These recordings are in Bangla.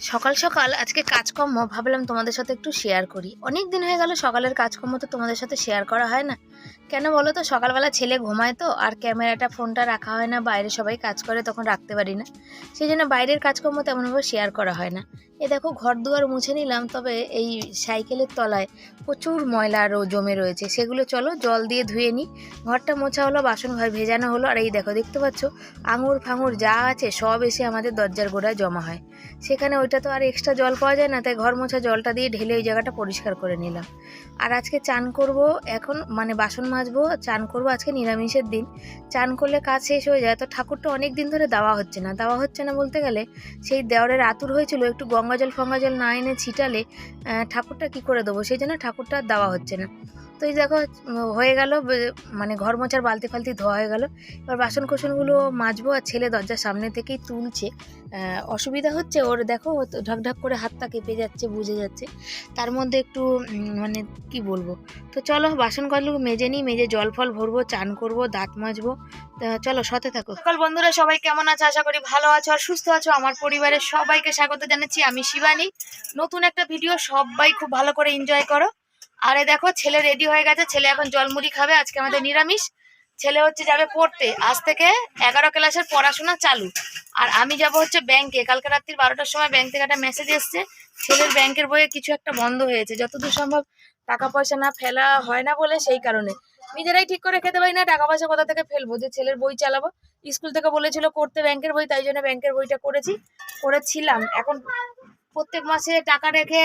সকাল সকাল আজকে কাজকর্ম ভাবলাম তোমাদের সাথে একটু শেয়ার করি। অনেক দিন হয়ে গেল সকালের কাজকর্ম তো তোমাদের সাথে শেয়ার করা হয় না। কেন বলো তো? সকালবেলা ছেলে ঘুমায় তো, আর ক্যামেরাটা, ফোনটা রাখা হয় না, বাইরে সবাই কাজ করে, তখন রাখতে পারি না। সেই জন্য বাইরের কাজকর্ম তেমনভাবে শেয়ার করা হয় না। এ দেখো ঘর দুয়ার মুছে নিলাম, তবে এই সাইকেলের তলায় প্রচুর ময়লা আরও জমে রয়েছে। সেগুলো চলো, জল দিয়ে ধুয়ে নিই। ঘরটা মোছা হলো, বাসন ভাই ভেজানো হলো, আর এই দেখো, দেখতে পাচ্ছ? আঙুর ফাঙুর যা আছে, সব এসে আমাদের দরজার গোড়ায় জমা হয়। সেখানে ওইটা তো আর এক্সট্রা জল পাওয়া যায় না, তাই ঘর মোছা জলটা দিয়ে ঢেলে ওই জায়গাটা পরিষ্কার করে নিলাম। আর আজকে চান করব এখন মানে বাসন মাজবো চান করব, আজকে নিরামিষের দিন। চান করলে কাজ শেষ হয়ে যায়। তো ঠাকুরটা অনেক দিন ধরে দেওয়া হচ্ছে না। দেওয়া হচ্ছে না বলতে গেলে সেই দেওয়ারের আতুর হয়েছিল, একটু গঙ্গা জল ফঙ্গা জল না এনে ছিটালে ঠাকুরটা কি করে দেবো? সেই জন্য ঠাকুরটা দেওয়া হচ্ছে না। তো এই দেখো হয়ে গেল মানে ঘর মোছার বালতি ফালতি ধোয়া হয়ে গেল। এবার বাসন কোসনগুলো মাজবো আর ছেলে দরজার সামনে থেকেই তুলছে। অসুবিধা হচ্ছে ওর, দেখো, ও তো ঢাক ঢাক করে হাতটা কেঁপে যাচ্ছে, বুঝে যাচ্ছে। তার মধ্যে একটু মানে কি বলব? তো চলো বাসন কলগুলো মেজে নিই, মেজে জল ফল ভরবো, চান করব, দাঁত মাজবো। চলো, সাথে থাকো। সকাল বন্ধুরা সবাই কেমন আছে? আশা করি ভালো আছো আর সুস্থ আছো। আমার পরিবারের সবাইকে স্বাগত জানাচ্ছি, আমি শিবানী। নতুন একটা ভিডিও, সবাই খুব ভালো করে এনজয় করো। আরে দেখো, ছেলে রেডি হয়ে গেছে। ছেলে এখন জলমুড়ি খাবে, আজকে আমাদের নিরামিষ। ছেলে হচ্ছে যাবে পড়তে। আজ থেকে এগারো ক্লাসের পড়াশোনা চালু। আর আমি যাব হচ্ছে ব্যাংকে কালকে রাত্রির বারোটার সময় ব্যাংক থেকে একটা মেসেজ এসছে। ছেলের ব্যাংকের বইয়ে কিছু একটা বন্ধ হয়েছে। যতদূর সম্ভব টাকা পয়সা না ফেলা হয় না বলে সেই কারণে। নিজেরাই ঠিক করে খেতে পারি না, টাকা পয়সা কোথা থেকে ফেলব? যে ছেলের বই চালাবো। স্কুল থেকে বলেছিল করতে ব্যাংকের বই, তাই জন্য ব্যাংকের বইটা করেছি। করেছিলাম। এখন প্রত্যেক মাসে টাকা রেখে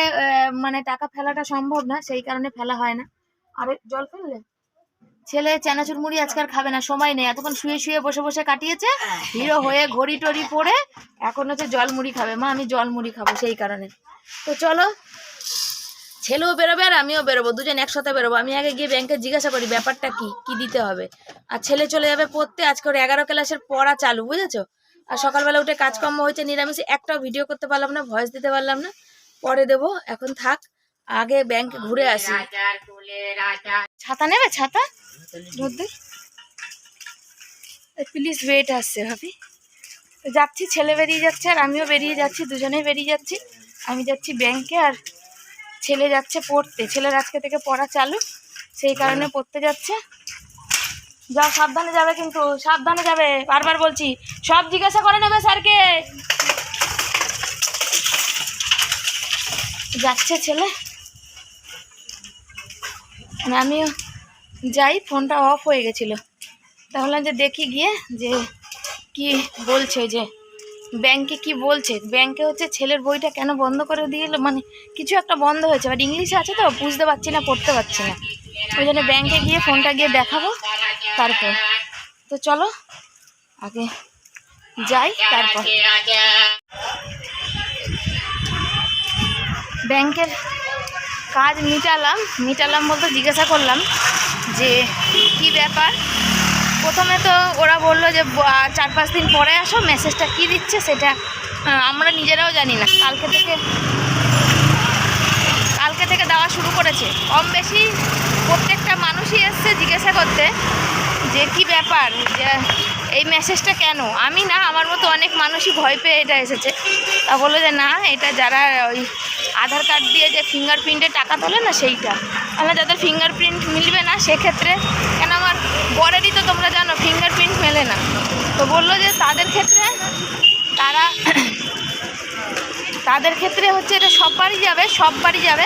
মানে টাকা ফেলাটা সম্ভব না, সেই কারণে ফেলা হয় না। আরে, জল ফেললে? ছেলে চানাচুর মুড়ি আজকাল খাবে না, সময় নেই। এতক্ষণ শুয়ে শুয়ে বসে বসে কাটিয়েছে, হিরো হয়ে ঘড়ি টড়ি পরে এখন হচ্ছে জল মুড়ি খাবে। মা, আমি জল মুড়ি খাব সেই কারণে। তো চলো, ছেলেও বেরোবে আর আমিও বেরোবো, দুজন একসাথে বেরোবো। আমি আগে গিয়ে ব্যাংকে জিজ্ঞাসা করি, ব্যাপারটা কি? কি দিতে হবে? আর ছেলে চলে যাবে পড়তে। আজকে ওর এগারো ক্লাসের পড়া চালু, বুঝেছ? আর সকালবেলা উঠে কাজকর্ম হয়েছে, নিরামিষে, একটাও ভিডিও করতে পারলাম না ভয়েস দিতে পারলাম না। পরে দেবো, এখন থাক, আগে ব্যাংকে ঘুরে আসি। ছাতা নেবে, ছাতা? রোদ্দুর প্লিজ ওয়েট আসছে ভাবি। যাচ্ছি, ছেলে বেরিয়ে যাচ্ছে আর আমিও বেরিয়ে যাচ্ছি, দুজনেই বেরিয়ে যাচ্ছি। আমি যাচ্ছি ব্যাংকে আর ছেলে যাচ্ছে পড়তে। ছেলের আজকে থেকে পড়া চালু, সেই কারণে পড়তে যাচ্ছে। যাও, সাবধানে যাবে কিন্তু, সাবধানে যাবে। বারবার বলছি, সব জিজ্ঞাসা করে নেবে স্যারকে। যাচ্ছে ছেলে। মানে আমিও যাই, ফোনটা অফ হয়ে গেছিল। তাহলে যে দেখি গিয়ে যে কি বলছে যে, ব্যাংকে কি বলছে? ব্যাংকে হচ্ছে ছেলের বইটা কেন বন্ধ করে দিয়ে? মানে কিছু একটা বন্ধ হয়েছে। বাট ইংলিশে আছে তো, বুঝতে পারছি না, পড়তে পারছি না। ওই জন্য ব্যাংকে গিয়ে ফোনটা গিয়ে দেখাবো। তারপর। তো চলো, আগে যাই, তারপর। ব্যাংকের কাজ মিটালাম। মিটালাম বলতে জিজ্ঞাসা করলাম যে, কি ব্যাপার? প্রথমে তো ওরা বলল যে চার পাঁচ দিন পরে আসো, মেসেজটা কি দিচ্ছে সেটা আমরা নিজেরাও জানি না। কালকে থেকে কালকে থেকে দেওয়া শুরু করেছে। কম বেশি প্রত্যেকটা মানুষই এসছে জিজ্ঞাসা করতে। যে কি ব্যাপার? যে এই মেসেজটা কেন? আমি না, আমার মতো অনেক মানুষই ভয় পেয়ে এটা এসেছে। তা বলল যে, না, এটা যারা ওই আধার কার্ড দিয়ে যে ফিঙ্গারপ্রিন্টে টাকা তোলে না, সেইটা। আমরা যাদের ফিঙ্গারপ্রিন্ট মিলবে না, সেক্ষেত্রে কেন আমার বরেরই তো তোমরা জানো ফিঙ্গারপ্রিন্ট মেলে না। তো বলল যে, তাদের ক্ষেত্রে তারা তাদের ক্ষেত্রে হচ্ছে এটা সব বাড়ি যাবে সব বাড়ি যাবে।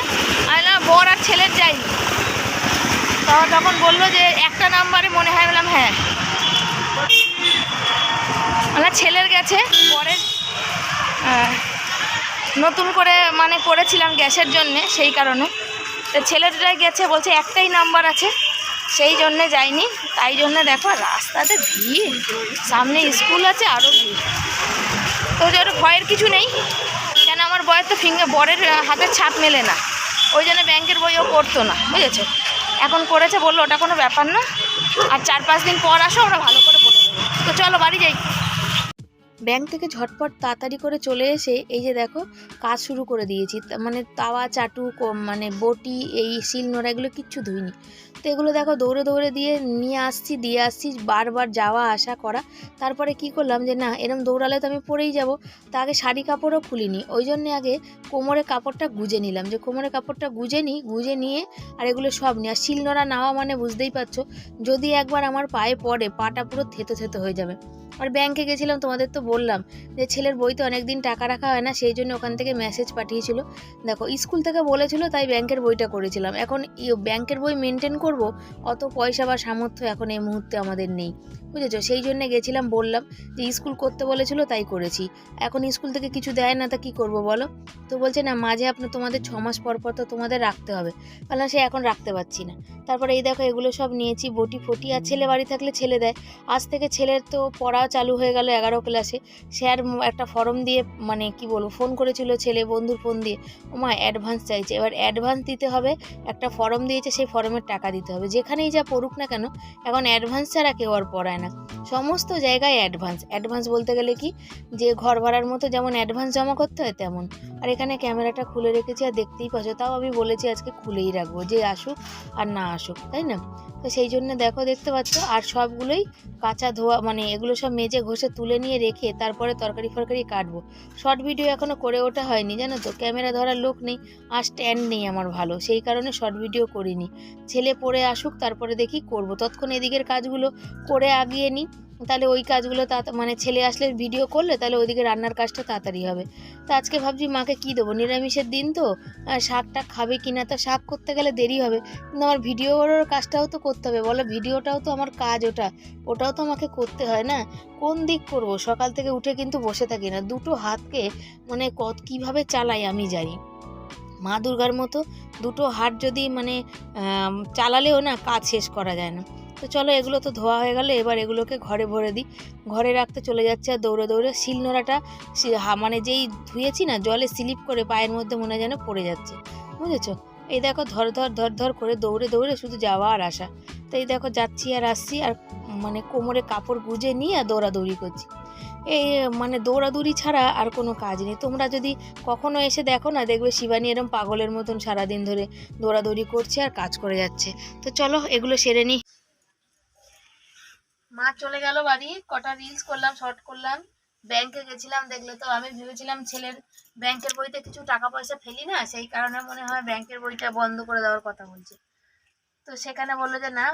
আমি না, বর আর ছেলের যাই তো তখন বলল যে একটা নাম্বারে মনে হয় বললাম হ্যাঁ। আমার ছেলের গেছে বরের আহ, নতুন করে মানে করেছিলাম গ্যাসের জন্যে সেই কারণে। তো ছেলেটাই গেছে বলছে একটাই নাম্বার আছে সেই জন্যে যাইনি। তাই জন্য দেখো রাস্তাতে ভিড় সামনে স্কুল আছে আরও ভিড়। তো ওর ভয়ের কিছু নেই কেন আমার বয়ের তো ফিঙ্গার বরের হাতের ছাপ মেলে না। ওই জন্য ব্যাংকের বইও পড়তো না বুঝেছ? এখন করেছে, বলল ওটা কোনো ব্যাপার না। আর চার পাঁচ দিন পর আসো, ওরা ভালো করে বলে তো চলো, বাড়ি যাই। ব্যাংক থেকে ঝটপট তাড়াতাড়ি করে চলে এসে এই যে দেখো, কাজ শুরু করে দিয়েছি। মানে তাওয়া, চাটু মানে বটি, এই শিল নোড়া এগুলো কিচ্ছু ধুইনি। তো এগুলো দেখো দৌড়ে দৌড়ে দিয়ে নিয়ে আসছি, দিয়ে আসছি, বারবার যাওয়া আসা করা। তারপরে কি করলাম যে, না, এরম দৌড়ালে তো আমি পরেই যাব। তা আগে শাড়ি কাপড়ও খুলিনি। ওই জন্যে আগে কোমরে কাপড়টা গুজে নিলাম। যে, কোমরে কাপড়টা গুজে নিই, গুজে নিয়ে আর এগুলো সব নিয়ে আর শিলনোড়া নেওয়া মানে বুঝতেই পারছ, যদি একবার আমার পায়ে পড়ে, পাটা পুরো থেতো থেতো হয়ে যাবে। আর ব্যাংকে গেছিলাম, তোমাদের তো বললাম যে ছেলের বইতে অনেক দিন টাকা রাখা হয় না, সেই জন্য ওখান থেকে মেসেজ পাঠিয়েছিল। দেখো স্কুল থেকে বলেছিল, তাই ব্যাংকের বইটা করেছিলাম। এখন ব্যাংকের বই মেনটেন করব, অত পয়সা বা সামর্থ্য এখন এই মুহূর্তে আমাদের নেই। বুঝেছ? সেই জন্য গেছিলাম, বললাম যে স্কুল করতে বলেছিল, তাই করেছি। এখন স্কুল থেকে কিছু দেয় না, তা কি করব বলো? তো বলছে, না, মাঝে আপনার তোমাদের ছ মাস পর পর তো তোমাদের রাখতে হবে। বললাম, সে এখন রাখতে পারছি না। তারপরে এই দেখো, এগুলো সব নিয়েছি, বটি ফটি, আর ছেলে বাড়ি থাকলে ছেলে দেয়। আজ থেকে ছেলের তো পড়া চালু হয়ে গেল এগারো ক্লাসে স্যার একটা ফর্ম দিয়ে মানে কি বলব ফোন করেছিল ছেলে বন্ধুর ফোন দিয়ে, ওমা অ্যাডভান্স চাইছে। এবার অ্যাডভান্স দিতে হবে, একটা ফর্ম দিয়েছে, সেই ফর্মের টাকা দিতে হবে। যেখানেই যা পড়ুক না কেন, এখন অ্যাডভান্স ছাড়া কেউ আর পড়ায় না। সমস্ত জায়গায় অ্যাডভান্স অ্যাডভান্স বলতে গেলে কি, যে ঘর ভাড়ার মতো যেমন অ্যাডভান্স জমা করতে হয় তেমন। আর এখানে ক্যামেরাটা খুলে রেখেছি, আর দেখতেই পাচ্ছ, তাও আমি বলেছি আজকে খুলেই রাখব, যে আসুক আর না আসুক, তাই না? তো সেই জন্য দেখো, দেখতে পাচ্ছ, আর সবগুলোই কাঁচা ধোয়া মানে এগুলো সব মেজে ঘষে তুলে নিয়ে রেখে তারপরে তরকারি ফরকারি কাটবো। শর্ট ভিডিও এখনও করে ওঠা হয়নি, জানো তো? ক্যামেরা ধরার লোক নেই, আর স্ট্যান্ড নেই আমার ভালো, সেই কারণে শর্ট ভিডিও করিনি। ছেলে পড়ে আসুক, তারপরে দেখি করব। তৎক্ষণ এদিকের কাজগুলো করে আগিয়ে নিই। তাহলে ওই কাজগুলো তা মানে ছেলে আসলে ভিডিও করলে তাহলে ওইদিকে রান্নার কাজটা তাড়াতাড়ি হবে। তো আজকে ভাবছি মাকে কী দেবো? নিরামিষের দিন তো। শাকটা খাবে কি না? তো শাক করতে গেলে দেরি হবে। কিন্তু আমার ভিডিওর কাজটাও তো করতে হবে। বলো ভিডিওটাও তো আমার কাজ ওটা। ওটাও তো আমাকে করতে হয় না? কোন দিক করব? সকাল থেকে উঠে কিন্তু বসে থাকি না। দুটো হাতকে মানে কত কীভাবে চালাই আমি জানি। মা দুর্গার মতো দুটো হাত যদি মানে চালালেও না কাজ শেষ করা যায় না। তো চলো এগুলো তো ধোয়া হয়ে গেল, এবার এগুলোকে ঘরে ভরে দিই। ঘরে রাখতে চলে যাচ্ছে আর দৌড়ে দৌড়ে শিলনোড়াটা মানে যেই ধুয়েছি না, জলে স্লিপ করে পায়ের মধ্যে মনে যেন পড়ে যাচ্ছে, বুঝেছ? এই দেখো ধর ধর ধর ধর করে দৌড়ে দৌড়ে শুধু যাওয়া আর আসা। তো এই দেখো যাচ্ছি আর আসছি আর মানে কোমরে কাপড় গুজে নিয়ে আর দৌড়াদৌড়ি করছি। এই মানে দৌড়াদৌড়ি ছাড়া আর কোনো কাজ নেই। তোমরা যদি কখনো এসে দেখো না, দেখবে শিবানী এরম পাগলের মতন সারাদিন ধরে দৌড়াদৌড়ি করছে আর কাজ করে যাচ্ছে। তো চলো এগুলো সেরে নিই মা চলে গেল বাড়ি, কটা রিলস করলাম শর্ট করলাম ব্যাংকে গেছিলাম, দেখলে তো আমি ভেবেছিলাম ছেলের ব্যাংকের বইতে কিছু টাকা পয়সা ফেলি না, সেই কারণে মনে হয় ব্যাংকের বইটা বন্ধ করে দেওয়ার কথা বলছে। তো সেখানে বলল যে, না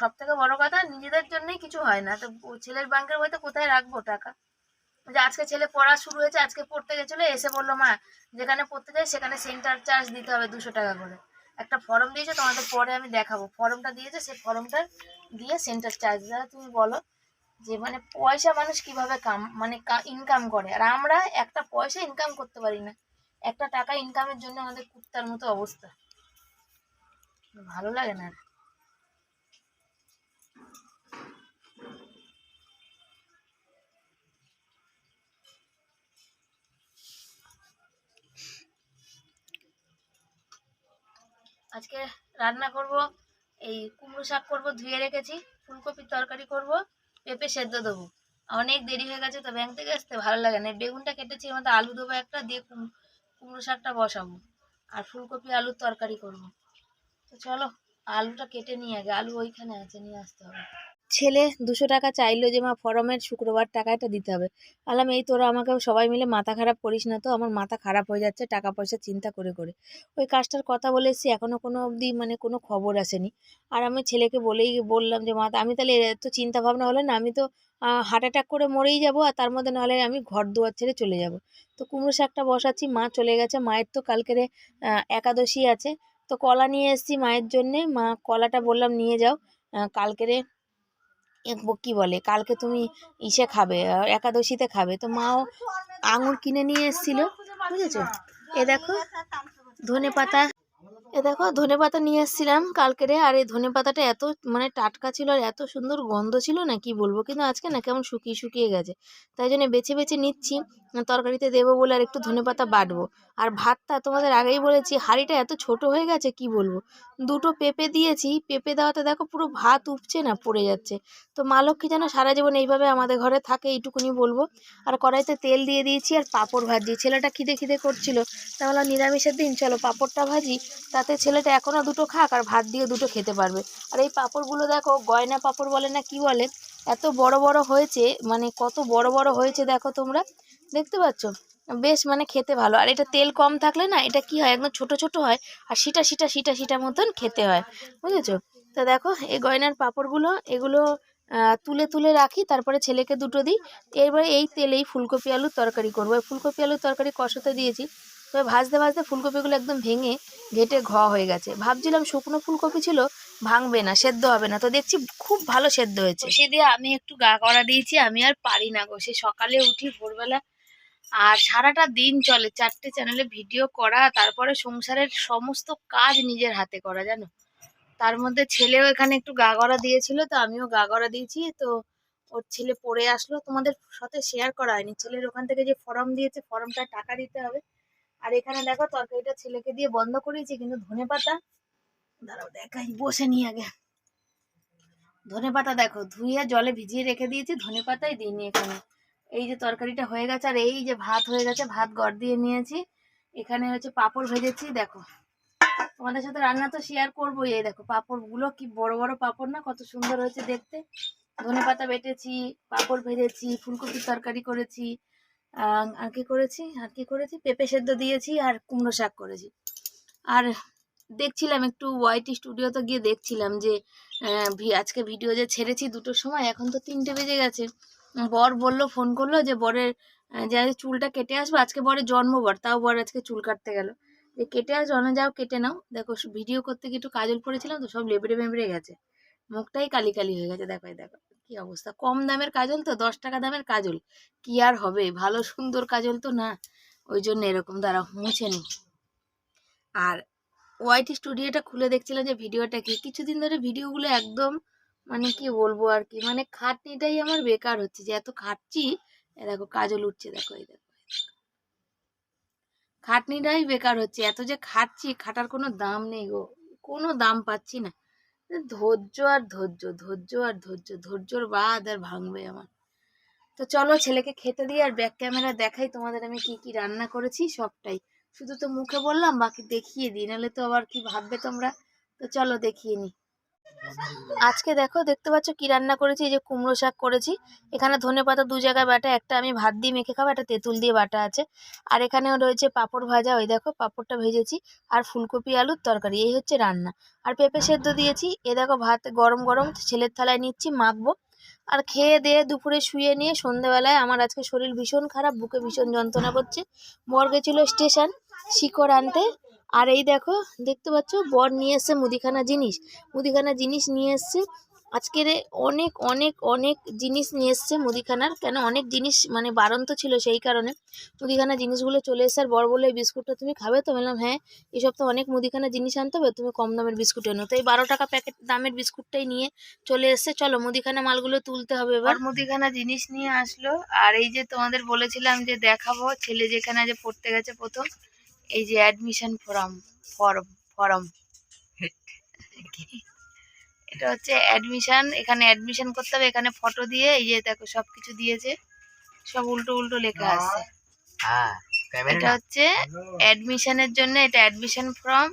সব থেকে বড় কথা নিজেদের জন্যই কিছু হয় না, তো ছেলের ব্যাংকের বইতে কোথায় রাখব টাকা? যে আজকে ছেলে পড়া শুরু হয়েছে, আজকে পড়তে গেছিল, এসে বলল, মা, যেখানে পড়তে যায় সেখানে সেন্টার চার্জ দিতে হবে দুশো টাকা করে। একটা ফর্ম দিয়েছে, তোমাদের পরে আমি দেখাবো। ফর্মটা দিয়েছে, সেই ফর্মটা দিয়ে সেন্টার চার্জ দাদা তুমি বলো যে মানে পয়সা মানুষ কীভাবে কাম মানে ইনকাম করে? আর আমরা একটা পয়সা ইনকাম করতে পারি না। একটা টাকা ইনকামের জন্য আমাদের কুত্তার মতো অবস্থা। ভালো লাগে না আজকে রান্না করব, এই কুমড়ো শাক করব, ধুয়ে রেখেছি, ফুলকপির তরকারি করব, পেঁপে সেদ্ধ দেবো। অনেক দেরি হয়ে গেছে তো ব্যাংক থেকে আসতে ভালো লাগে না। বেগুনটা কেটেছি আমাদের আলু দেবো একটা, দিয়ে কুম- কুমড়ো শাকটা বসাবো। আর ফুলকপি আলুর তরকারি করব। তো চলো, আলুটা কেটে নিয়ে আগে, আলু ওইখানে আছে, নিয়ে আসতে হবে। ছেলে দুশো টাকা চাইলো যে, মা, ফরমের শুক্রবার টাকাটা দিতে হবে। বললাম এই তোরা আমাকে সবাই মিলে মাথা খারাপ করিস না তো, আমার মাথা খারাপ হয়ে যাচ্ছে টাকা পয়সা চিন্তা করে করে। ওই কাজটার কথা বলে এসেছি এখনও কোনো অবধি মানে কোনো খবর আসেনি। আর আমি ছেলেকে বলেই বললাম যে, মা, আমি তাহলে এত চিন্তা ভাবনা হলে না, আমি তো হার্ট অ্যাটাক করে মরেই যাব, আর তার মধ্যে নাহলে আমি ঘর দুয়ার ছেড়ে চলে যাব। তো কুমড়ো শাকটা বসাচ্ছি, মা চলে গেছে, মায়ের তো কালকেরে একাদশী আছে। তো কলা নিয়ে এসেছি মায়ের জন্যে, মা কলাটা বললাম, নিয়ে যাও। কালকেরে কি বলে, কালকে তুমি ইসে খাবে একাদশীতে খাবে। তো মাও আঙুর কিনে নিয়ে এসেছিল, বুঝেছ? এ দেখো, ধনে পাতা, এ দেখো, ধনে পাতা নিয়ে এসেছিলাম কালকেরে আর এই ধনে পাতাটা এত মানে টাটকা ছিল আর এত সুন্দর গন্ধ ছিল না, কি বলব? কিন্তু আজকে না কেমন শুকিয়ে শুকিয়ে গেছে। তাই জন্য বেছে বেছে নিচ্ছি, তরকারিতে দেবো বলে আর একটু ধনে পাতা বাটবো। আর ভাতটা তোমাদের আগেই বলেছি, হাঁড়িটা এত ছোট হয়ে গেছে, কি বলব? দুটো পেঁপে দিয়েছি, পেঁপে দেওয়াতে দেখো পুরো ভাত উঠছে না, পড়ে যাচ্ছে। তো মা লক্ষ্মী যেন সারা জীবন এইভাবে আমাদের ঘরে থাকে, এইটুকুনি বলব। আর কড়াইতে তেল দিয়ে দিয়েছি আর পাঁপড় ভাজি। ছেলেটা খিদে খিদে করছিল, তাহলে নিরামিষের দিন, চলো পাঁপড়টা ভাজি, তাতে ছেলেটা এখনও দুটো খাক আর ভাত দিয়ে দুটো খেতে পারবে। আর এই পাঁপড়গুলো দেখো, গয়না পাঁপড় বলে না কি বলে? এত বড় বড় হয়েছে মানে কত বড় বড় হয়েছে দেখো তোমরা, দেখতে পাচ্ছ? বেশ মানে খেতে ভালো। আর এটা তেল কম থাকলে না এটা কি হয়? একদম ছোট ছোট হয় আর সিটা সিটা সিটা সিটা মতন খেতে হয়। বুঝেছ? তো দেখো, এই গয়নার পাঁপড়গুলো, এগুলো তুলে তুলে রাখি, তারপরে ছেলেকে দুটো দিই। এবারে এই তেলেই ফুলকপি আলুর তরকারি করব। ফুলকপি আলুর তরকারি কষাতে দিয়েছি। তবে ভাজতে ভাজতে ফুলকপিগুলো একদম ভেঙে ঘেটে ঘ হয়ে গেছে। ভাবছিলাম শুকনো ফুলকপি ছিল, ভাঙবে না, সেদ্ধ হবে না। তো দেখছি খুব ভালো সেদ্ধ হয়েছে। সে দিয়ে আমি একটু গা করা দিয়েছি, আমি আর পারি না গো। সে সকালে উঠি ভোরবেলা আর সারাটা দিন চলে চারটে চ্যানেলে ভিডিও করা, তারপরে সংসারের সমস্ত কাজ নিজের হাতে করা, জানো? তার মধ্যে ছেলেও এখানে একটু গা গড়া দিয়েছিল, তো আমিও গা গড়া দিয়েছি, তো ওর ছেলে পড়ে আসলো, তোমাদের সাথে শেয়ার করা হয়নি। ছেলের ওখান থেকে যে ফর্ম দিয়েছে ফর্মটা টাকা দিতে হবে। আর এখানে দেখো, তরকারিটা ছেলেকে দিয়ে বন্ধ করিয়েছি কিন্তু ধনে পাতা, দাঁড়াও দেখাই, বসে নিয়ে আগে। ধনে পাতা দেখো, ধুয়ে জলে ভিজিয়ে রেখে দিয়েছি, ধনে পাতাই দিইনি এখানে। এই যে তরকারিটা হয়ে গেছে, আর এই যে ভাত হয়ে গেছে, ভাত গড় দিয়ে নিয়েছি। এখানে হচ্ছে পাঁপড় ভেজেছি, দেখো। তোমাদের সাথে রান্না তো শেয়ার করবোই, এই দেখো পাঁপড়গুলো কি বড় বড় পাপড় না, কত সুন্দর হয়েছে দেখতে। ধনে পাতা বেটেছি, পাঁপড় ভেজেছি, ফুলকপির তরকারি করেছি। আর কি করেছি? আর কি করেছি? পেঁপে সেদ্ধ দিয়েছি আর কুমড়ো শাক করেছি। আর দেখছিলাম একটু ওয়াইটি স্টুডিওতে গিয়ে দেখছিলাম যে আজকে ভিডিও যে ছেড়েছি দুটোর সময়, এখন তো তিনটে বেজে গেছে। বর বলল ফোন করল যে, বরের যে চুলটা কেটে আসব, আজকে বরের জন্মবার, তাও বর আজকে চুল কাটতে গেল। যে, কেটে আস জনে যাও, কেটে নাও। দেখো ভিডিও করতে গিয়ে একটু কাজল পড়েছিলাম তো, সব লেবড়ে মেবড়ে গেছে। মুখটাই কালি কালি হয়ে গেছে, দেখো দেখো, কি অবস্থা। কম দামের কাজল তো, দশ টাকা দামের কাজল। কি আর হবে? ভালো, সুন্দর কাজল তো না, ওই জন্য এরকম দাঁড়াও মুছে নি আর ওয়াইটি স্টুডিওটা খুলে দেখছিলাম যে, ভিডিওটা কি? কিছুদিন ধরে ভিডিওগুলো একদম মানে কি বলব আর কি? মানে খাটনিটাই আমার বেকার হচ্ছে। যে এত খাটছি দেখো কাজল উঠছে, দেখো, এই দেখো খাটনিটাই বেকার হচ্ছে। এত যে খাটছি, খাটার কোনো দাম নেই গো। কোনো দাম পাচ্ছি না। ধৈর্য আর ধৈর্য ধৈর্য আর ধৈর্য, ধৈর্যর বাদ আর ভাঙবে আমার। তো চলো ছেলেকে খেতে দিই আর ব্যাক ক্যামেরা দেখাই তোমাদের আমি কি কি রান্না করেছি, সবটাই। শুধু তো মুখে বললাম, বাকি দেখিয়ে দিই, নাহলে তো আবার কি ভাববে তোমরা? তো চলো দেখিয়ে নিই আজকে দেখো, দেখতে পাচ্ছ কি রান্না করেছি? এই যে কুমড়ো শাক করেছি। এখানে ধনে পাতা দু জায়গায় বাটা, একটা আমি ভাত দিয়ে মেখে খাব, একটা তেঁতুল দিয়ে বাটা আছে। আর এখানেও রয়েছে পাঁপড় ভাজা, ওই দেখো পাঁপড়টা ভেজেছি। আর ফুলকপি, আলুর তরকারি, এই হচ্ছে রান্না। আর পেঁপে সেদ্ধ দিয়েছি। এ দেখো ভাত গরম গরম, ছেলের থালায় নিচ্ছি, মাখবো। আর খেয়ে দিয়ে দুপুরে শুয়ে নিয়ে সন্ধেবেলায় আমার আজকে শরীর ভীষণ খারাপ, বুকে ভীষণ যন্ত্রণা করছে। বর গেছিল স্টেশন, শিকড় আনতে। আর এই দেখো, দেখতে পাচ্ছ, বর নিয়ে এসছে মুদিখানা জিনিস। মুদিখানা জিনিস নিয়ে এসছে। আজকের অনেক অনেক অনেক জিনিস নিয়ে এসছে মুদিখানার। কেন? অনেক জিনিস মানে বারন্ত ছিল সেই কারণে। মুদিখানা জিনিসগুলো চলে এসে আর বর বলে এই বিস্কুটটা তুমি খাবে? তো বললাম হ্যাঁ এসব তো অনেক মুদিখানা জিনিস আনতে হবে, তুমি কম দামের বিস্কুট এনো তো এই বারো টাকা প্যাকেট দামের বিস্কুটটাই নিয়ে চলে এসছে। চলো, মুদিখানা মালগুলো তুলতে হবে এবার। মুদিখানা জিনিস নিয়ে আসলো। আর এই যে তোমাদের বলেছিলাম যে দেখাবো, ছেলে যেখানে যে পড়তে গেছে প্রথম। এই যে অ্যাডমিশন ফর্ম ফর্ম ফর্ম এটা হচ্ছে অ্যাডমিশন এখানে অ্যাডমিশন করতে হবে এখানে ফটো দিয়ে এই যে দেখো সব কিছু দিয়েছে সব উল্টো উল্টো লেখা আছে। হ্যাঁ এটা হচ্ছে অ্যাডমিশনের জন্য এটা অ্যাডমিশন ফর্ম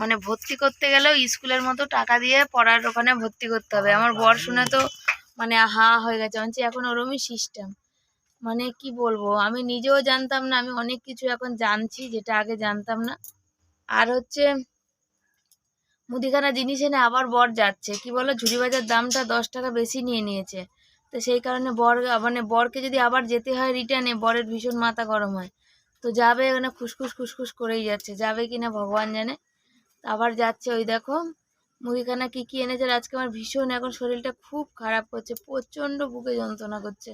মানে ভর্তি করতে গেলেও স্কুলের মতো টাকা দিয়ে পড়ার ওখানে ভর্তি করতে হবে। আমার বর শুনে তো মানে হা হয়ে গেছে। এখন ওরমই সিস্টেম মানে কি বলব? আমি নিজেও জানতাম না, আমি অনেক কিছু এখন জানছি যেটা আগে জানতাম না। আর হচ্ছে মুদিখানা জিনিস এনে আবার বর যাচ্ছে। কি বলো? ঝুড়ি বাজার দামটা দশ টাকা বেশি নিয়ে নিয়েছে। তো সেই কারণে বর মানে বরকে যদি আবার যেতে হয় রিটার্নে বরের ভীষণ মাথা গরম হয়। তো যাবে ওখানে খুসখুস খুসখুস করেই যাচ্ছে। যাবে কিনা ভগবান জানে। আবার যাচ্ছে ওই দেখো, মুদিখানা কি কি এনেছে আজকে আমার ভীষণ এখন শরীরটা খুব খারাপ করছে, প্রচণ্ড বুকে যন্ত্রণা করছে।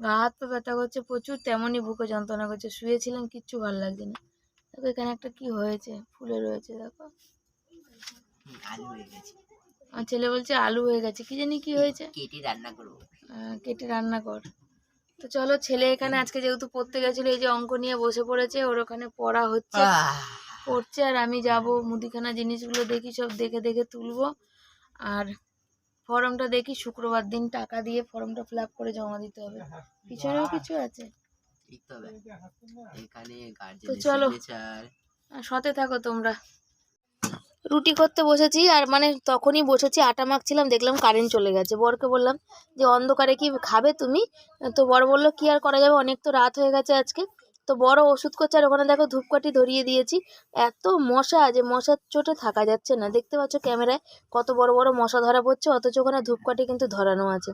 গা হাত পা ব্যথা করছে প্রচুর তেমনই বুকে যন্ত্রণা করছে শুয়েছিলাম কিচ্ছু ভালো লাগছে না। দেখো এখানে একটা কি হয়েছে? ফুলে রয়েছে দেখো। আলু হয়ে গেছে। আমার ছেলে বলছে আলু হয়ে গেছে কি জানি কি হয়েছে? কেটে রান্না করব। কেটে রান্না কর। তো চলো ছেলে এখানে আজকে যেহেতু পড়তে গেছিল এই যে অঙ্ক নিয়ে বসে পড়েছে ওর ওখানে পড়া হচ্ছে। পড়ছে আর আমি যাব মুদিখানা জিনিসগুলো দেখি সব দেখে দেখে তুলবো। আর ফর্মটা দেখি শুক্রবার দিন টাকা দিয়ে ফর্মটা ফিল আপ করে জমা দিতে হবে। পিছনেও কিছু আছে? তো চলো। সাথে থাকো তোমরা। রুটি করতে বসেছি আর মানে তখনই বসেছি আটা মাখছিলাম দেখলাম কারেন্ট চলে গেছে। বরকে বললাম যে অন্ধকারে কি খাবে তুমি? তো বর বলল কি আর করা যাবে? অনেক তো রাত হয়ে গেছে আজকে। তো বড় ওষুধ করছে আর ওখানে দেখো ধূপকাঠি ধরিয়ে দিয়েছি। এত মশা যে মশার চোটে থাকা যাচ্ছে না। দেখতে পাচ্ছ ক্যামেরায় কত বড় বড় মশা ধরা পড়ছে, অথচ ওখানে ধূপকাঠি কিন্তু ধরানো আছে।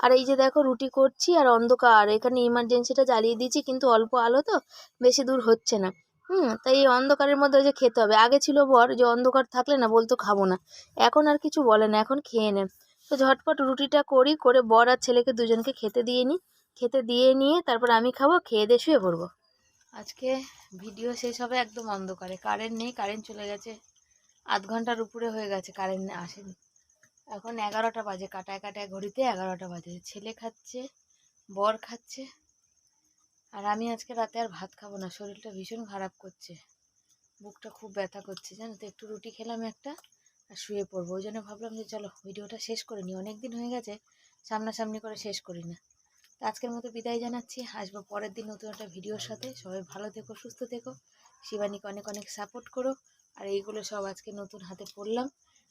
আর এই যে দেখো রুটি করছি আর অন্ধকার। এখানে ইমার্জেন্সিটা জ্বালিয়ে দিয়েছি, কিন্তু অল্প আলো তো, বেশি দূর হচ্ছে না। হুম, তাই এই অন্ধকারের মধ্যে যে খেতে হবে। আগে ছিল বর যে অন্ধকার থাকলে না বলতো খাব না। এখন আর কিছু বলে না, এখন খেয়ে নেন তো ঝটপট রুটিটা করি, করে বর আর ছেলেকে দুজনকে খেতে দিয়ে নিই খেতে দিয়ে নিয়ে তারপর আমি খাব, খেয়ে দিয়ে শুয়ে পড়ব। আজকে ভিডিও শেষ হবে একদম অন্ধকারে। কারেন্ট নেই, কারেন্ট চলে গেছে। আধ ঘণ্টার উপরে হয়ে গেছে, কারেন্ট আসেনি। এখন এগারোটা বাজে, কাটায় কাটায় ঘড়িতে এগারোটা বাজে। ছেলে খাচ্ছে, বর খাচ্ছে, আর আমি আজকে রাতে আর ভাত খাব না। শরীরটা ভীষণ খারাপ করছে। বুকটা খুব ব্যথা করছে, জানো তো? একটু রুটি খেলাম একটা, আর শুয়ে পড়ব। ওই জন্য ভাবলাম যে, চলো, ভিডিওটা শেষ করে অনেক দিন হয়ে গেছে, সামনাসামনি করে শেষ করি না। তো আজকের মতো বিদায় জানাচ্ছি। আসব পরের দিন নতুন একটা ভিডিওর সাথে। সবাই ভালো থেকো, সুস্থ থেকো। শিবানীকে অনেক অনেক সাপোর্ট করো। আর এইগুলো সব আজকে নতুন হাতে পড়লাম।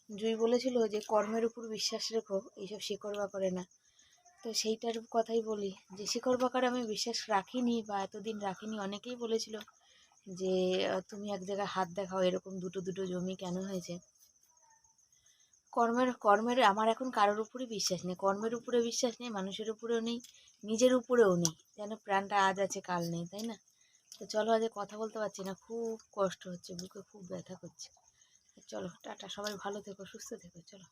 জুই বলেছিল যে কর্মের উপর বিশ্বাস রেখো, এইসব শিকড় বা করে না। তো সেইটার কথাই বলি যে শিকড় বাকার আমি বিশ্বাস রাখিনি বা এতদিন রাখিনি, অনেকেই বলেছিল যে তুমি এক জায়গায় হাত দেখাও, এরকম দুটো দুটো জমি কেন হয়েছে? কর্মের কর্মের, আমার এখন কারোর উপরে বিশ্বাস নেই। কর্মের উপরে বিশ্বাস নেই, মানুষের উপরেও নেই। নিজের উপরেও নেই। যেন প্রাণটা আজ আছে, কাল নেই, তাই না? তো চলো আজ কথা বলতে পারছি না, খুব কষ্ট হচ্ছে, বুকে খুব ব্যথা করছে। চলো, টাটা, সবাই ভালো থেকো, সুস্থ থেকো, চলো।